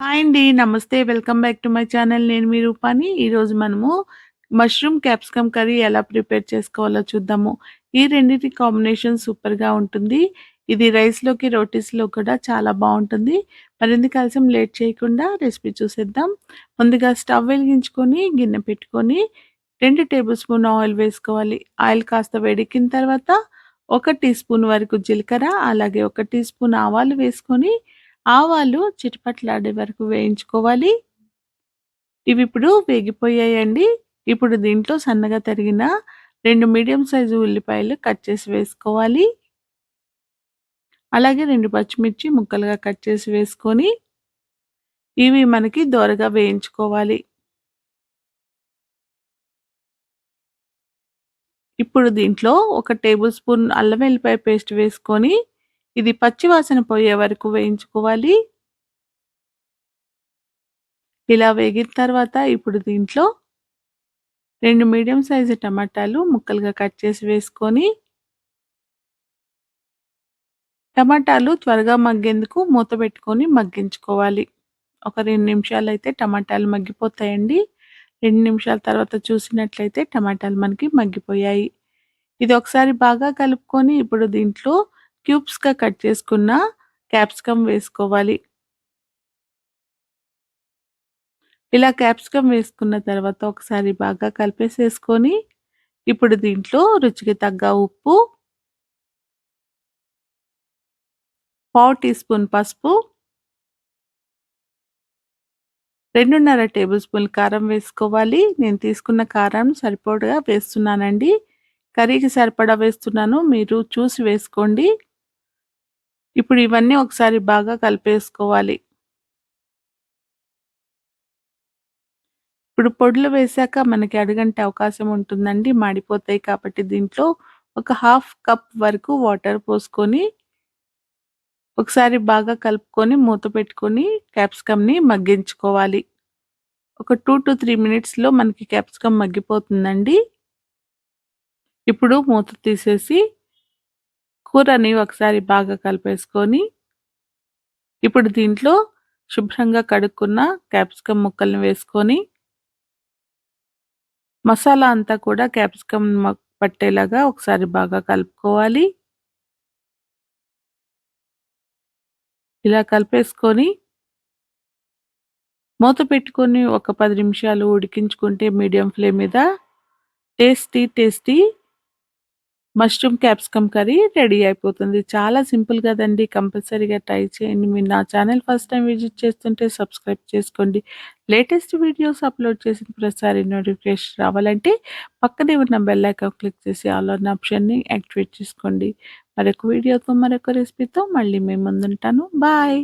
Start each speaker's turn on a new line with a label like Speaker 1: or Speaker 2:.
Speaker 1: Hi అండి. నమస్తే. Welcome back to my channel. నేను మీ రూపాని. ఈరోజు మనము మష్రూమ్ క్యాప్సికమ్ కర్రీ ఎలా ప్రిపేర్ చేసుకోవాలో చూద్దాము. ఈ రెండిటి కాంబినేషన్ సూపర్‌గా ఉంటుంది. ఇది రైస్‌లోకి, రోటీస్‌లో కూడా చాలా బాగుంటుంది మరెందుకు కలిసి లేట్ చేయకుండా రెసిపీ చూసేద్దాం. ముందుగా స్టవ్ వెలిగించుకొని, గిన్నె పెట్టుకొని రెండు టేబుల్ స్పూన్ ఆయిల్ వేసుకోవాలి. ఆయిల్ కాస్త వేడెక్కిన తర్వాత ఒక టీ స్పూన్ వరకు జీలకర్ర, అలాగే ఒక టీ స్పూన్ ఆవాలు వేసుకొని ఆవాలు చిటపట్లాడే వరకు వేయించుకోవాలి. ఇవి ఇప్పుడు వేగిపోయాయండి. ఇప్పుడు దీంట్లో సన్నగా తరిగిన రెండు మీడియం సైజు ఉల్లిపాయలు కట్ చేసి వేసుకోవాలి. అలాగే రెండు పచ్చిమిర్చి ముక్కలుగా కట్ చేసి వేసుకొని ఇవి మనకి దోరగా వేయించుకోవాలి. ఇప్పుడు దీంట్లో ఒక టేబుల్ స్పూన్ అల్లం వెల్లిపాయ పేస్ట్ వేసుకొని ఇది పచ్చివాసన పోయే వరకు వేయించుకోవాలి. ఇలా వేగిన తర్వాత ఇప్పుడు దీంట్లో రెండు మీడియం సైజు టమాటాలు ముక్కలుగా కట్ చేసి వేసుకొని టమాటాలు త్వరగా మగ్గేందుకు మూత పెట్టుకొని మగ్గించుకోవాలి. ఒక రెండు నిమిషాలు అయితే టమాటాలు మగ్గిపోతాయండి. రెండు నిమిషాల తర్వాత చూసినట్లయితే టమాటాలు మనకి మగ్గిపోయాయి. ఇది ఒకసారి బాగా కలుపుకొని ఇప్పుడు దీంట్లో క్యూబ్స్‌గా కట్ చేసుకున్న క్యాప్సికమ్ వేసుకోవాలి. ఇలా క్యాప్సికమ్ వేసుకున్న తర్వాత ఒకసారి బాగా కలిపేసేసుకొని ఇప్పుడు దీంట్లో రుచికి తగ్గ ఉప్పు పావు టీ స్పూన్ పసుపు 2:30 టేబుల్ స్పూన్ కారం వేసుకోవాలి. నేను తీసుకున్న కారం సరిపడగా వేస్తున్నానండి. కర్రీకి సరిపడా వేస్తున్నాను. మీరు చూసి వేసుకోండి. ఇప్పుడు ఇవన్నీ ఒకసారి బాగా కలిపేసుకోవాలి. ఇప్పుడు పొడులు వేశాక మనకి అడుగంటే అవకాశం ఉంటుందండి. మాడిపోతాయి కాబట్టి దీంట్లో ఒక హాఫ్ కప్ వరకు వాటర్ పోసుకొని ఒకసారి బాగా కలుపుకొని మూత పెట్టుకొని క్యాప్సికమ్‌ని మగ్గించుకోవాలి. ఒక 2-3 మినిట్స్‌లో మనకి క్యాప్సికమ్ మగ్గిపోతుందండి. ఇప్పుడు మూత తీసేసి కూరని ఒకసారి బాగా కలిపేసుకొని ఇప్పుడు దీంట్లో శుభ్రంగా కడుక్కున్న క్యాప్సికమ్ ముక్కల్ని వేసుకొని మసాలా అంతా కూడా క్యాప్సికమ్ పట్టేలాగా ఒకసారి బాగా కలుపుకోవాలి. ఇలా కలిపేసుకొని మూత పెట్టుకొని ఒక పది నిమిషాలు ఉడికించుకుంటే మీడియం ఫ్లేమ్ మీద tasty tasty mushroom capsicum curry ready అయిపోతుంది. చాలా సింపుల్ కదండీ! కంపల్సరీగా ట్రై చేయండి. మీరు నా ఛానల్ ఫస్ట్ టైం విజిట్ చేస్తుంటే సబ్స్క్రైబ్ చేసుకోండి. లేటెస్ట్ వీడియోస్ అప్లోడ్ చేసిన ప్రతిసారి నోటిఫికేషన్ రావాలంటే పక్కనే ఉన్న బెల్ ఐకాన్ క్లిక్ చేసి ఆల్ ఆన్ ఆప్షన్‌ని యాక్టివేట్ చేసుకోండి. మరొక వీడియోతో మరొక రెసిపీతో మళ్ళీ మేము ముందుంటాను. బాయ్.